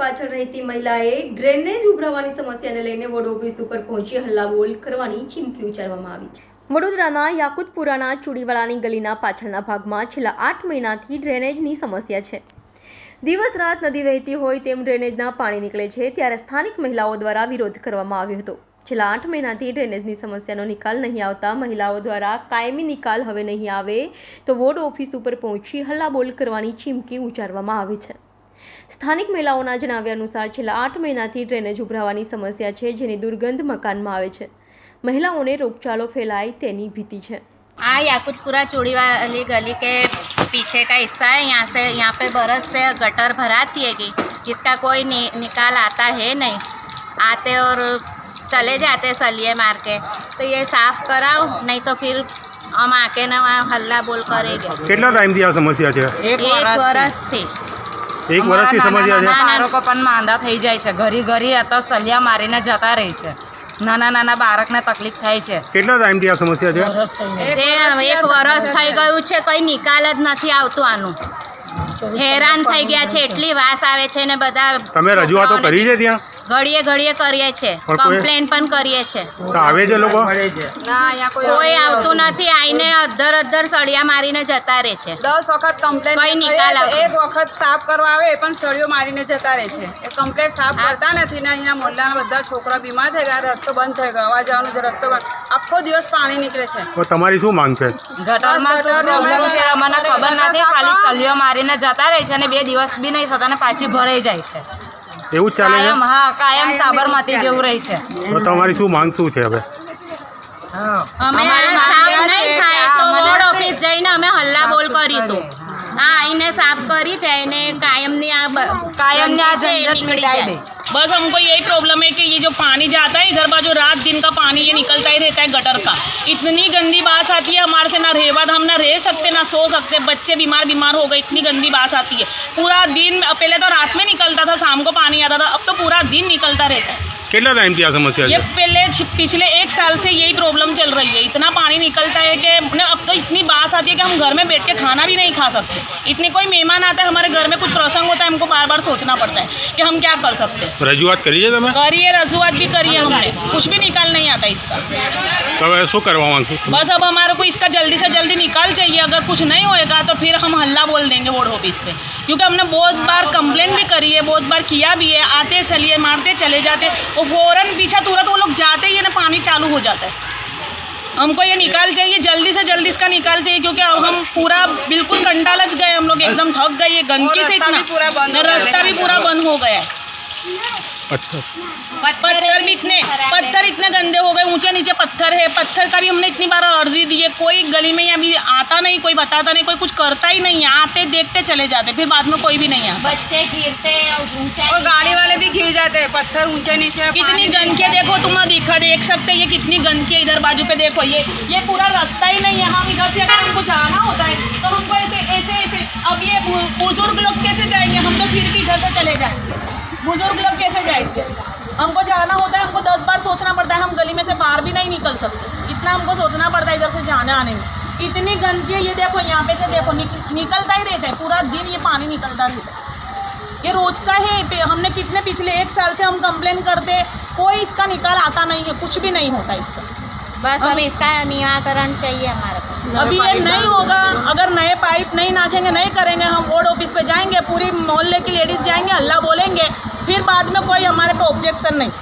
ગાડીની પાછળ રહેતી મહિલાએ ડ્રેનેજ ઉભરાવાની સમસ્યાને લઈને વોર્ડ ઓફિસ ઉપર પહોંચી હલ્લાબોલ કરવાની ચીમકી ઉચ્ચારવામાં આવી છે વડોદરાના યાકુતપુરાના ચુડીવાળાની ગલીના પાછળના ભાગમાં છેલ્લા આઠ મહિનાથી ડ્રેનેજની સમસ્યા છે દિવસ રાત નદી વહેતી હોય તેમ ડ્રેનેજના પાણી નીકળે છે ત્યારે સ્થાનિક મહિલાઓ દ્વારા વિરોધ કરવામાં આવ્યો હતો છેલ્લા આઠ મહિનાથી ડ્રેનેજની સમસ્યાનો નિકાલ નહીં આવતા મહિલાઓ દ્વારા કાયમી નિકાલ હવે નહીં આવે તો વોર્ડ ઓફિસ ઉપર પહોંચી હલ્લાબોલ કરવાની ચીમકી ઉચ્ચારવામાં આવી છે સ્થાનિક મહિલાઓના જણાવ્યા અનુસાર છેલ્લા આઠ મહિનાથી ડ્રેનેજ ઉભરાવાની સમસ્યા છે જેની દુર્ગંધ મકાનમાં આવે છે મહિલાઓને રોગચાળો ફેલાય તેની ભીતિ છે हाँ याकूतपुरा चूड़ी वाली गली के पीछे का हिस्सा है यहाँ से यहाँ पे बरस से गटर भराती है जिसका कोई नि, निकाल आता है नहीं आते और चले जाते सलिए मार के तो ये साफ कराओ नहीं तो फिर हम आके ना हल्ला बोल करेंगे कितना टाइम दिया समस्या एक, एक वर्ष थी એક વર્ષથી સમજ્યા છે બાળકો પણ માંદા થઈ જાય છે ઘરે ઘરે આ તો સલિયા મારીને જતા રહે છે નાના નાના બાળકને તકલીફ થાય છે કેટલા ટાઈમથી આ સમસ્યા છે એક વર્ષ થઈ ગયું છે કઈ નિકાલ જ નથી આવતું આનું હેરાન થઈ ગયા છે એટલી વાસ આવે છે ને બધા તમે રજૂઆતો કરી છે ત્યાં ઘડીએ ઘડીએ કરીએ છે કમ્પ્લેન પણ કરીએ છે આવે છે લોકો કોઈ આવતું નથી આઈને અધર અધર સળિયા મારીને જતા રહે છે દસ વખત કમ્પ્લેન કોઈ નિકાલ આવતો. એક વખત સાફ કરવા આવે એ પણ સળિયો મારીને જતા રહે છે એ કમ્પ્લેન સાફ કરતા નથી ને અહીંયા મોલ્લાના બધા છોકરા બીમાર થઈ ગયા રસ્તો બંધ થઈ ગયો આવવા જવાનો જે રસ્તો બંધ આખો દિવસ પાણી નીકળે છે તમારી શું માંગ છે ગટરમાં શું ખબર નથી ખાલી સળિયો મારીને જતા રહે છે અને બે દિવસ બી નહીં થતા ને પાછી ભરાઈ જાય છે એવું ચાલે છે મહા કાયમ સાબરમતી જેવું રહે છે તો તમારી શું માંગતું છે હવે હા અમે સાવ નઈ છાય તો ઓફિસ જઈને અમે हल्ला બોલ કરીશું આ આઈને સાફ કરી છે આઈને કાયમની આ કાયમના જળત મિટાઈ દે બસ હમકો એઈ પ્રોબ્લેમ હે કે યે જો પાણી જાતા હે इधर बाजू રાત દિન કા પાણી યે निकलता ही रहता है ગટર કા ઇતની ગંદી બાશ આતી હે અમાર સે ના રેવા ધમ ના રહે સક सो सकते बच्चे बीमार बीमार हो गए इतनी गंदी बात आती है पूरा दिन पहले तो रात में निकलता था शाम को पानी आता था अब तो पूरा दिन निकलता रहता है कितना टाइम किया समस्या ये पहले पिछले एक साल से यही प्रॉब्लम चल रही है इतना पानी निकलता है कि अब तो इतनी बास आती है कि हम घर में बैठ के खाना भी नहीं खा सकते इतने कोई मेहमान आता है हमारे घर में कुछ प्रसंग होता है हमको बार बार सोचना पड़ता है कि हम क्या कर सकते हैं तो रजुआत करिए करिए रजुआत भी करिए हमने कुछ भी निकाल नहीं आता इसका बस अब हमारे को इसका जल्दी से जल्दी निकाल चाहिए अगर कुछ नहीं होएगा तो फिर हम हल्ला बोल देंगे वोड ऑफिस पे क्योंकि हमने बहुत बार कंप्लेन भी करी है बहुत बार किया भी है आते चलिए मारते चले जाते वो फौरन पीछा तुरंत जाते ही ना पानी चालू हो जाता है हमको ये निकाल चाहिए जल्दी से जल्दी इसका निकाल चाहिए क्योंकि अब हम पूरा बिल्कुल कंटा लच गए हम लोग एकदम थक गए गंदगी से इतना रास्ता भी पूरा बंद हो गया है अच्छा पत्थर भी इतने पत्थर इतने नीचे नीचे पत्थर है पत्थर का भी हमने इतनी बार अर्जी दी है कोई गली में अभी आता नहीं कोई बताता नहीं कोई कुछ करता ही नहीं है आते देखते चले जाते फिर बाद में कोई भी नहीं आता बच्चे गिरते और गाड़ी वाले भी गिर जाते हैं पत्थर ऊंचे नीचे कितनी गंदगी देखो तुम दिखा देख सकते ये कितनी गंदगी इधर बाजू पे देखो ये ये पूरा रास्ता ही नहीं है हम इधर से अगर हमको जाना होता है तो हमको ऐसे ऐसे ऐसे अब ये बुजुर्ग लोग कैसे जाएंगे हम तो फिर भी इधर से चले जाएंगे बुजुर्ग लोग कैसे जाएंगे हमको जाना होता है हमको दस बार सोचना पड़ता है हम गली में से बाहर भी नहीं निकल सकते इतना हमको सोचना पड़ता है इधर से जाने आने में इतनी गंदगी है ये देखो यहाँ पे से देखो निक, निकलता ही रहता है पूरा दिन ये पानी निकलता रहता है ये रोज का है हमने कितने पिछले एक साल से हम कंप्लेन करते कोई इसका निकाल आता नहीं है कुछ भी नहीं होता इसका बस अभी इसका निराकरण चाहिए हमारे अभी ये नहीं होगा अगर नए पाइप नहीं नाखेंगे नहीं करेंगे हम बोर्ड ऑफिस पे जाएंगे पूरी मोहल्ले की लेडीज जाएंगे अल्लाह बोलेंगे দরকার নেই